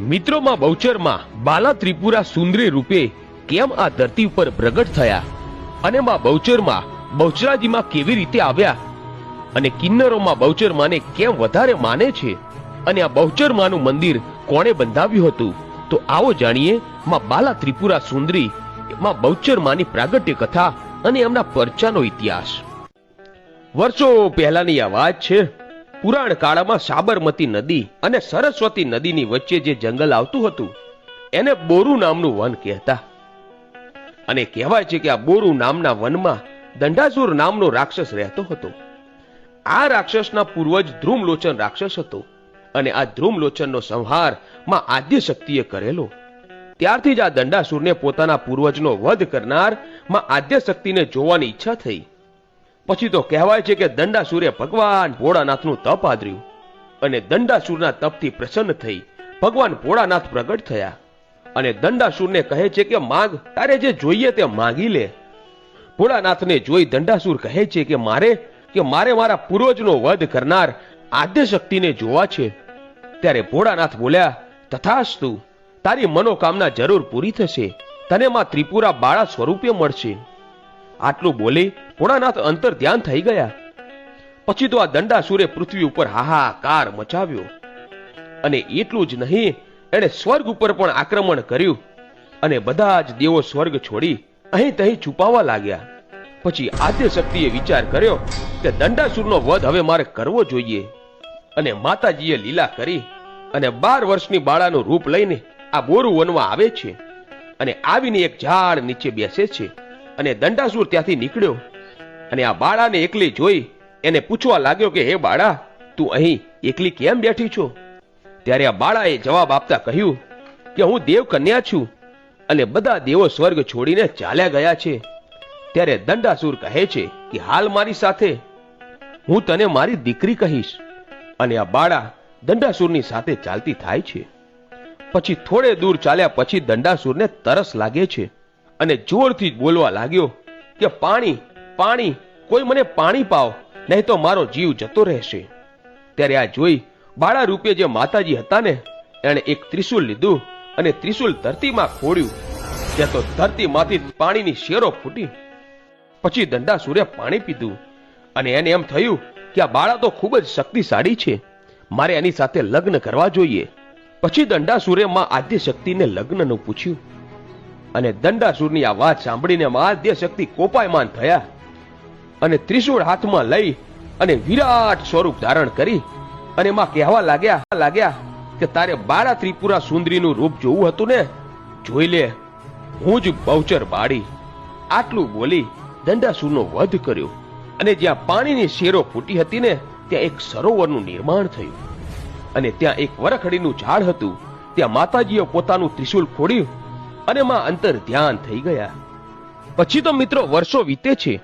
મિત્રોમાં બહુચરમાં બાલા ત્રિપુરા સુંદરી રૂપે કેમ આ ધરતી ઉપર પ્રગટ થયા? અને માં બહુચરમાં બહુચરાજીમાં કેવી રીતે આવ્યા? અને કિન્નરોમાં બહુચરમાને કેમ વધારે માને છે? અને આ બહુચરમાનું મંદિર કોણે બંધાવ્યું હતું? તો આવો જાણીએ માં બાલા ત્રિપુરા સુંદરી, માં બહુચરમાની પ્રાગટ્ય કથા અને એમના પરચાનો ઇતિહાસ. વર્ષો પહેલાની આ વાત છે. પુરાણ કાળમાં સાબરમતી નદી અને સરસ્વતી નદીની વચ્ચે જે જંગલ આવતું હતું, એને બોરુ નામનું વન કહેતા. અને કહેવાય છે કે આ બોરુ નામના વનમાં દંડાસુર નામનો રાક્ષસ રહેતો હતો. આ રાક્ષસના પૂર્વજ ધ્રુમલોચન રાક્ષસ હતો અને આ ધ્રુમલોચનનો સંહારમાં આદ્ય શક્તિએ કરેલો. ત્યારથી જ આ દંડાસુરને પોતાના પૂર્વજનો વધ કરનારમાં આદ્ય શક્તિને જોવાની ઈચ્છા થઈ. પછી તો કહેવાય છે કે દંડાસુરે ભગવાન ભોળાનાથનું તપ આદર્યું અને દંડાસુરના તપથી પ્રસન્ન થઈ ભગવાન ભોળાનાથ પ્રગટ થયા. અને દંડાસુરને કહે છે કે, માગ, તારે જે જોઈએ તે માગી લે. ભોળાનાથને જોઈ દંડાસુર કહે છે કે, મારે કે મારે મારા પૂર્વજનો વધ કરનાર આદ્ય શક્તિને જોવા છે. ત્યારે ભોળાનાથ બોલ્યા, તથાસ્તુ, તારી મનોકામના જરૂર પૂરી થશે. તને માં ત્રિપુરા બાળા સ્વરૂપે મળશે. આટલું બોલી ભોળાનાથ અંતર ધ્યાન થઈ ગયા. પછી તો આ દંડાસુરે પૃથ્વી ઉપર હાહાકાર મચાવ્યો. અને એટલું જ નહીં, એણે સ્વર્ગ ઉપર પણ આક્રમણ કર્યું. અને બધા જ દેવો સ્વર્ગ છોડી અહીં તહીં છુપાવા લાગ્યા. પછી આદ્ય શક્તિએ વિચાર કર્યો કે દંડાસુરનો વધ હવે મારે કરવો જોઈએ. અને માતાજીએ લીલા કરી અને બાર વર્ષની બાળાનું રૂપ લઈને આ બોરુ વનમાં આવે છે. અને આવીને એક ઝાડ નીચે બેસે છે. અને દંડાસુર ત્યાંથી નીકળ્યો. અને આ બાળાને એકલી જોઈ એને પૂછવા લાગ્યો કે, હે બાળા, તું અહીં એકલી કેમ બેઠી છો? ત્યારે આ બાળાએ જવાબ આપતા કહ્યું કે, હું દેવ કન્યા છું અને બધા દેવો સ્વર્ગ છોડીને ચાલ્યા ગયા છે. ત્યારે દંડાસુર કહે છે કે, હાલ મારી સાથે. હું તને મારી દીકરી કહીશ. અને આ બાળા દંડાસુરની સાથે ચાલતી થાય છે. પછી થોડે દૂર ચાલ્યા પછી દંડાસુરને તરસ લાગે છે. અને જોરથી બોલવા લાગ્યો કે, પાણી પાણી, કોઈ મને પાણી પાવ નહીં તો મારો જીવ જતો રહેશે. ત્યારે આ જોઈ બાળા રૂપે જે માતાજી હતા ને, એણે એક ત્રિશુલ લીધું અને ત્રિશુલ ધરતીમાં ખોડ્યું ત્યાં તો ધરતીમાંથી પાણીની શેરો ફૂટી. પછી દંડાસુરે પાણી પીધું અને એને એમ થયું કે, આ બાળા તો ખૂબ જ શક્તિશાળી છે. મારે એની સાથે લગ્ન કરવા જોઈએ. પછી દંડાસુરે માં આદ્ય શક્તિને લગ્નનું પૂછ્યું અને દંડાસુરની આ વાત સાંભળીને આદ્ય શક્તિ કોપાયમાન થયા. અને ત્રિશૂળ હાથમાં લઈ અને વિરાટ સ્વરૂપ ધારણ કરી અને માં કહેવા લાગ્યા લાગ્યા કે તારે બાળા ત્રિપુરા સુંદરીનું રૂપ જોવું હતું ને? જોઈ લે, હું જ બહુચર બાળી. આટલું બોલી દંડાસુરનો વધ કર્યો અને જ્યાં પાણીની શેરો ફૂટી હતી ને, ત્યાં એક સરોવરનું નિર્માણ થયું. અને ત્યાં એક વરખડીનું ઝાડ હતું. ત્યાં માતાજીએ પોતાનું ત્રિશુલ ખોડ્યું અને માં અંતર ધ્યાન થઈ ગયા. પછી તો મિત્રો વર્ષો વીતે છે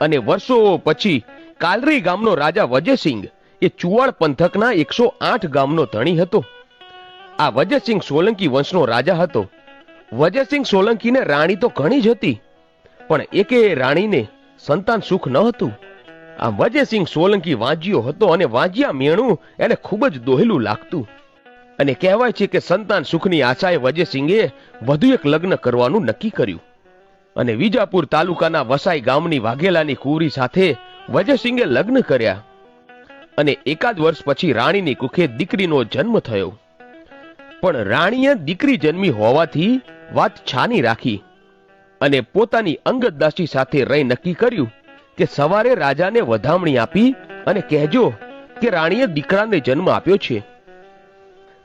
અને વર્ષો પછી કાલરી ગામનો રાજા વજયસિંહ એ ચુવાડ પંથકના એકસો આઠ ગામનો ધણી હતો. આ વજયસિંહ સોલંકી વંશનો રાજા હતો. વજયસિંહ સોલંકીને રાણી તો ઘણી જ હતી, પણ એકે રાણીને સંતાન સુખ ન હતું. આ વજયસિંહ સોલંકી વાંજ્યો હતો અને વાંજ્યા મેણું એને ખૂબ જ દોહેલું લાગતું. અને કહેવાય છે કે સંતાન સુખની આશાએ વજયસિંહે વધુ એક લગ્ન કરવાનું નક્કી કર્યું. અને વિજાપુર તાલુકાના વસાઈ ગામની વાઘેલાની કુંવરી સાથે વજયસિંહે લગ્ન કર્યા. અને એકાદ વર્ષ પછી રાણીની કુખે દીકરીનો જન્મ થયો. પણ રાણીએ દીકરી જન્મી હોવાથી વાત છાની રાખી. અને પોતાની અંગત દાસી સાથે રહી નક્કી કર્યું કે સવારે રાજાને વધામણી આપી અને કહેજો કે રાણીએ દીકરાને જન્મ આપ્યો છે.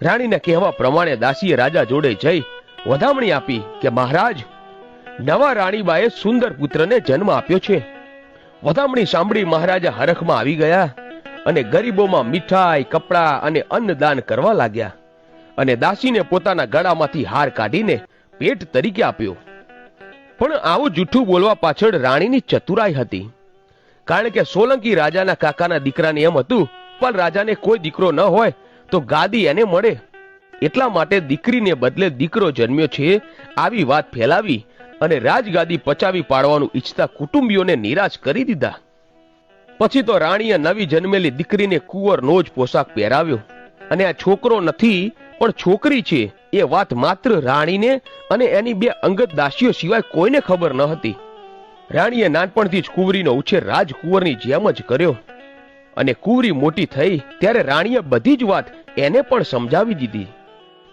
રાણીને કહેવા પ્રમાણે દાસીએ રાજા જોડે જઈ વધામણી આપી કે મહારાજ, નવા રાણીબાએ સુંદર પુત્રને જન્મ આપ્યો છે. વધામણી સાંભળી મહારાજા હરખમાં આવી ગયા અને ગરીબોમાં મીઠાઈ, કપડા અને અન્નદાન કરવા લાગ્યા અને દાસીને પોતાના ગળામાંથી હાર કાઢીને પેટ તરીકે આપ્યો. પણ આવું જૂઠું બોલવા પાછળ રાણીની ચતુરાઈ હતી. કારણ કે સોલંકી રાજાના કાકાના દીકરાને એમ હતું, પણ રાજાને કોઈ દીકરો ન હોય તો ગાદી એને મળે. એટલા માટે દીકરીને બદલે દીકરો જન્મ્યો છે, આવી વાત ફેલાવી અને રાજગાદી પચાવી પાડવાનું ઈચ્છતા કુટુંબીઓને નિરાશ કરી દીધા. પછી તો રાણીએ નવી જન્મેલી દીકરીને કુંવરનો જ પોશાક પહેરાવ્યો. અને આ છોકરો નથી, પણ છોકરી છે. એ વાત માત્ર રાણીને અને એની બે અંગત દાસીઓ સિવાય કોઈને ખબર ન હતી. રાણીએ નાનપણથી જ કુંવરીનો ઉછેર રાજકુંવરની જેમ જ કર્યો. અને કુંવરી મોટી થઈ ત્યારે રાણીએ બધી જ વાત એને પણ સમજાવી દીધી.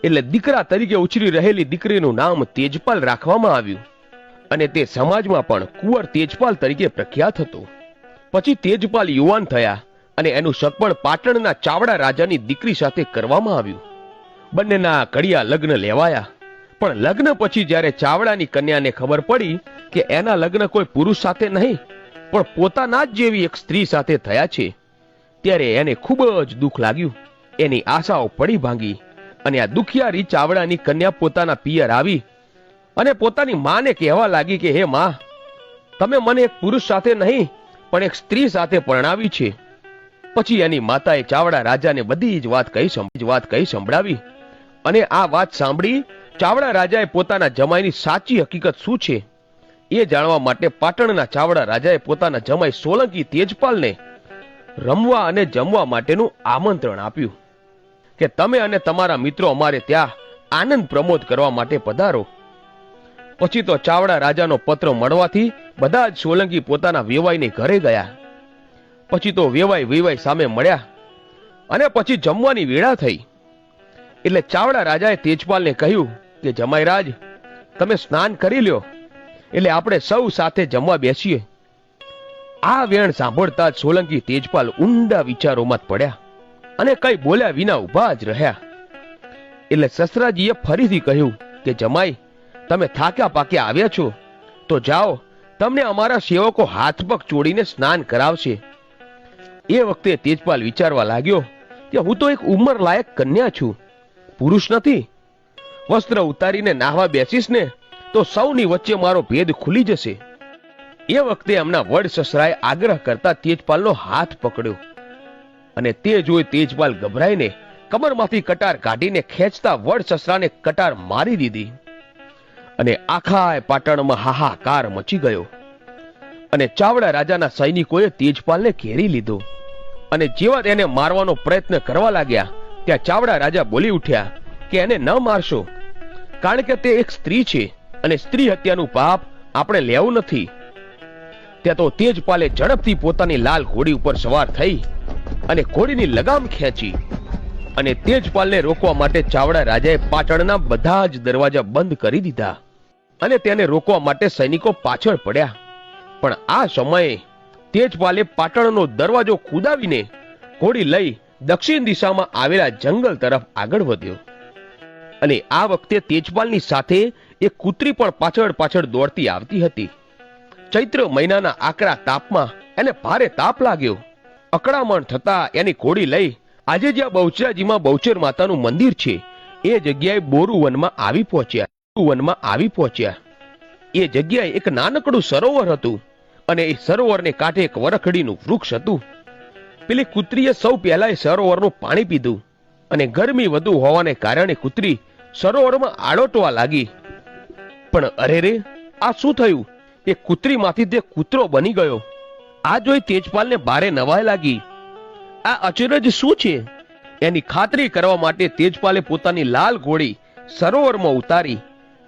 એટલે દીકરા તરીકે ઉછરી રહેલી દીકરીનું નામ તેજપાલ રાખવામાં આવ્યું અને તે સમાજમાં પણ કુંવર તેજપાલ તરીકે પ્રખ્યાત હતો. પછી તેજપાલ યુવાન થયા અને એનું સગપણ પાટણના ચાવડા રાજાની દીકરી સાથે કરવામાં આવ્યું. બંનેના કડિયા લગ્ન લેવાયા. પણ લગ્ન પછી જ્યારે ચાવડાની કન્યાને ખબર પડી કે એના લગ્ન કોઈ પુરુષ સાથે નહીં, પણ પોતાના જ જેવી એક સ્ત્રી સાથે થયા છે ત્યારે એને ખૂબ જ દુઃખ લાગ્યું. એની આશાઓ પડી ભાંગી અને આ દુખિયારી ચાવડાની કન્યા પોતાના પિયર આવી અને પોતાની માને કહેવા લાગી કે, હે માં, તમે મને એક પુરુષ સાથે નહીં, પણ એક સ્ત્રી સાથે પરણાવી છે. પછી એની માતાએ ચાવડા રાજાને બધી જ વાત કહી જ વાત કહી સંભળાવી અને આ વાત સાંભળી ચાવડા રાજાએ પોતાના જમાઈની સાચી હકીકત શું છે? એ જાણવા માટે પાટણના ચાવડા રાજાએ પોતાના જમાઈ સોલંકી તેજપાલને રમવા અને જમવા માટેનું આમંત્રણ આપ્યું કે તમે અને તમારા મિત્રો અમારે ત્યાં આનંદ પ્રમોદ કરવા માટે પધારો. પછી તો ચાવડા રાજાનો પત્ર મળવાથી બધા જ સોલંકી પોતાના વેવાઈને ઘરે ગયા. પછી તો વેવાઈ વેવાઈ સામે મળ્યા અને પછી જમવાની વેળા થઈ. એટલે ચાવડા રાજાએ તેજપાલને કહ્યું કે જમાઈરાજ, તમે સ્નાન કરી લ્યો. એટલે આપણે સૌ સાથે જમવા બેસીએ. આ વેણ સાંભળતા સોલંકી તેજપાલ ઊંડા વિચારોમાં પડ્યા અને કઈ બોલ્યા વિના ઊભા જ રહ્યા. એટલે સસરાજીએ ફરીથી કહ્યું કે, જમાઈ, તમે થાક્યા પાક્યા આવ્યા છો. તો જાઓ, તમને અમારા સેવકો હાથ પગ ચોડીને સ્નાન કરાવશે. એ વખતે તેજપાલ વિચારવા લાગ્યો કે, હું તો એક ઉંમર લાયક કન્યા છું. પુરુષ નથી. વસ્ત્ર ઉતારીને નાહવા બેસીશ ને, તો સૌની વચ્ચે મારો ભેદ ખુલી જશે. એ વખતે એમના વડ સસરાએ આગ્રહ કરતા તેજપાલનો હાથ પકડ્યો. અને તે જોઈ તેજપાલ ગભરાઈને કમરમાંથી કટાર કાઢીને ખેંચતા વડ સસરાને કટાર મારી દીધી. અને આખા પાટણમાં હાહાકાર મચી ગયો. અને ચાવડા રાજાના સૈનિકોએ તેજપાલને ઘેરી લીધો. અને જેવા તેને મારવાનો પ્રયત્ન કરવા લાગ્યા, ત્યાં ચાવડા રાજા બોલી ઉઠ્યા કે એને ન મારશો. કારણ કે તે એક સ્ત્રી છે અને સ્ત્રી હત્યાનું પાપ આપણે લેવું નથી. ત્યાં તો તેજપાલે ઝડપથી પોતાની લાલ ઘોડી ઉપર સવાર થઈ અને ઘોડીની લગામ ખેંચી અને તેજપાલને રોકવા માટે ચાવડા રાજાએ પાટણના બધા જ દરવાજા બંધ કરી દીધા અને તેને રોકવા માટે સૈનિકો પાછળ પડ્યા. પણ આ સમયે તેજપાલે પાટણનો દરવાજો કુદાવીને ઘોડી લઈ દક્ષિણ દિશામાં આવેલા જંગલ તરફ આગળ વધ્યો. અને આ વખતે તેજપાલની સાથે એક કૂતરી પણ પાછળ પાછળ દોડતી આવતી હતી. ચૈત્ર મહિનાના આકરા તાપમાં એને ભારે તાપ લાગ્યો. અકળામણ થતા એની ઘોડી લઈ આજે જ્યાં બહુચરાજીમાં બહુચર માતાનું મંદિર છે, એ જગ્યાએ બોરુ આવી પહોંચ્યા. વનમાં આવી પહોંચ્યા. એ જગ્યાએ એક નાનકડું સરોવર હતું અને એ સરોવરને કાંઠે એક વરખડીનું વૃક્ષ હતું. પેલી કૂતરીએ સૌ પહેલા એ સરોવરનું પાણી પીધું અને ગરમી વધુ હોવાને કારણે કૂતરી સરોવરમાં આળોટવા લાગી. પણ અરે રે, આ શું થયું? એ કૂતરીમાંથી તે કૂતરો બની ગયો, આ જોઈ તેજપાલને ભારે નવાઈ લાગી, આ અચરજ શું છે? એની ખાતરી કરવા માટે તેજપાલે પોતાની લાલ ઘોડી સરોવરમાં ઉતારી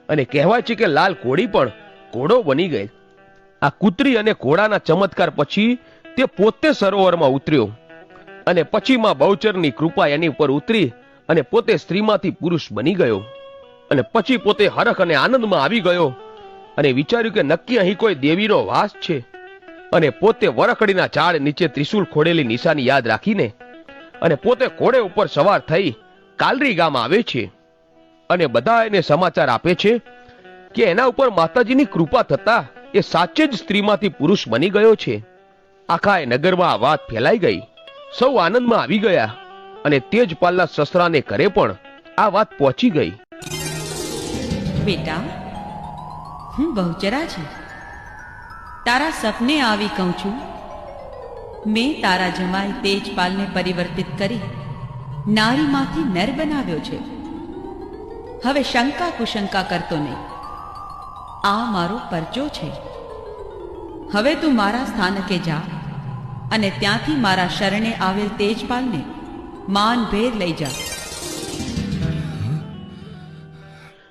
અને કહેવાય છે કે લાલ ઘોડી પણ ઘોડો બની ગઈ. આ કૂતરી અને ઘોડાના ચમત્કાર પછી તે પોતે સરોવરમાં ઉતર્યો અને પછીમાં બહુચરની કૃપા એની ઉપર ઉતરી અને પોતે સ્ત્રીમાંથી પુરુષ બની ગયો અને પછી પોતે હરખ અને આનંદમાં આવી ગયો. અને વિચાર્યું કે નક્કી અહીં કોઈ દેવીનો વાસ છે. અને પોતે વરખડીના ઝાડ નીચે ત્રિશુલ ખોડેલી નિશાની યાદ રાખીને અને પોતે ઘોડે ઉપર સવાર થઈ કાલરી ગામ આવે છે. અને બધા એને સમાચાર આપે છે કે એના ઉપર માતાજીની કૃપા થતા એ સાચે જ સ્ત્રીમાંથી પુરુષ બની ગયો છે. આખા એ નગરમાં આ વાત ફેલાઈ ગઈ. સૌ આનંદમાં આવી ગયા અને તેજપાલના સસરાને ઘરે પણ આ વાત પહોંચી ગઈ. બેટા હું બહુચરા છું. તારા સપને આવી કહું છું. મેં તારા જમાઈ તેજપાલને પરિવર્તિત કરી નારીમાંથી નર બનાવ્યો છે. હવે શંકા કુશંકા કરતો નહીં. આ મારો પરચો છે. હવે તું મારા સ્થાનકે જા અને ત્યાંથી મારા શરણે આવેલ તેજપાલને માનભેર લઈ જા.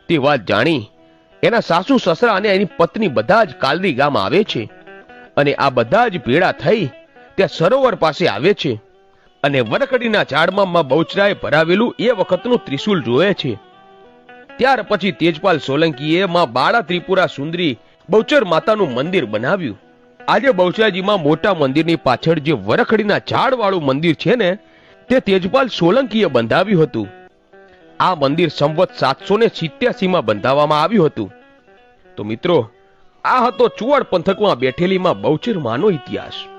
તે વાત જાણી એના સાસુ, સસરા અને એની પત્ની બધા જ કાલરી ગામ આવે છે અને આ બધા જ ભેળા થઈ ત્યાં સરોવર પાસે આવે છે અને વરકડીના ઝાડમાં માં બહુચરાએ ભરાવેલું એ વખતનું ત્રિશુલ જોવે છે. ત્યાર પછી તેજપાલ સોલંકીએ માં બાળા ત્રિપુરા સુંદરી બહુચર માતાનું મંદિર બનાવ્યું. આજે બહુચરાજીમાં મોટા મંદિરની પાછળ જે વરખડીના ઝાડવાળું મંદિર છે ને, તે તેજપાલ સોલંકીએ બંધાવ્યું હતું. આ મંદિર સંવત સાતસો ને સિત્યાસીમાં બંધાવવામાં આવ્યું હતું. તો મિત્રો, આ હતો ચુવાડ પંથકમાં બેઠેલીમાં બહુચર માનો ઇતિહાસ.